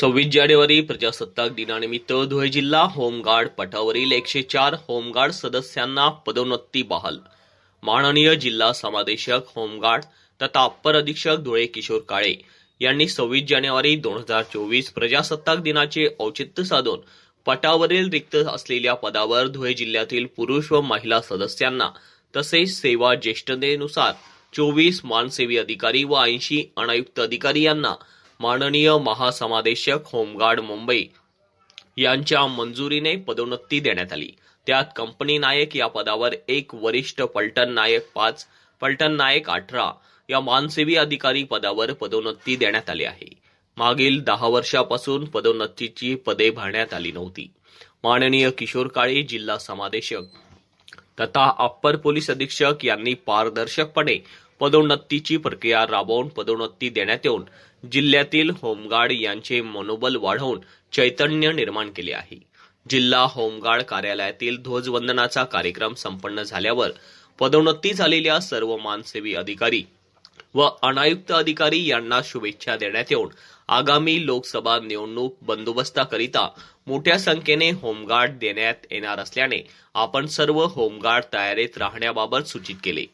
सव्वीस जानेवारी प्रजासत्ताक दिनानिमित्त धुळे जिल्हा होमगार्ड पटावरील एकशे चार होमगार्ड सदस्यांना पदोन्नती बहाल. माननीय जिल्हा समादेशक होमगार्ड तथा अप्पर अधीक्षक धुळे किशोर काळे यांनी सव्वीस जानेवारी दोन हजार चोवीस प्रजासत्ताक दिनाचे औचित्य साधून पटावरील रिक्त असलेल्या पदावर धुळे जिल्ह्यातील पुरुष व महिला सदस्यांना तसेच सेवा ज्येष्ठतेनुसार चोवीस मानसेवी अधिकारी व ऐंशी अनायुक्त अधिकारी यांना माननीय महासमादेशक होमगार्ड मुंबई यांच्या मंजुरीने पदोन्नती देण्यात आली. त्यात कंपनी नायक या पदावर एक वरिष्ठ पलटण नायक पाच पलटण नायक अठरा या मानसेवी अधिकारी पदावर पदोन्नती देण्यात आली आहे. मागील दहा वर्षापासून पदोन्नतीची पदे भरण्यात आली नव्हती. माननीय किशोर काळे जिल्हा समादेशक तथा अप्पर पोलीस अधीक्षक यांनी पारदर्शकपणे पदोन्नतीची प्रक्रिया राबवून पदोन्नती देण्यात येऊन जिल्ह्यातील होमगार्ड यांचे मनोबल वाढवून चैतन्य निर्माण केले आहे. जिल्हा होमगार्ड कार्यालयातील ध्वजवंदनाचा कार्यक्रम संपन्न झाल्यावर पदोन्नती झालेल्या सर्व मानसेवी अधिकारी व अनायुक्त अधिकारी यांना शुभेच्छा देण्यात येऊन आगामी लोकसभा निवडणूक बंदोबस्ताकरिता मोठ्या संख्येने होमगार्ड देण्यात येणार असल्याने आपण सर्व होमगार्ड तयारीत राहण्याबाबत सूचित केले.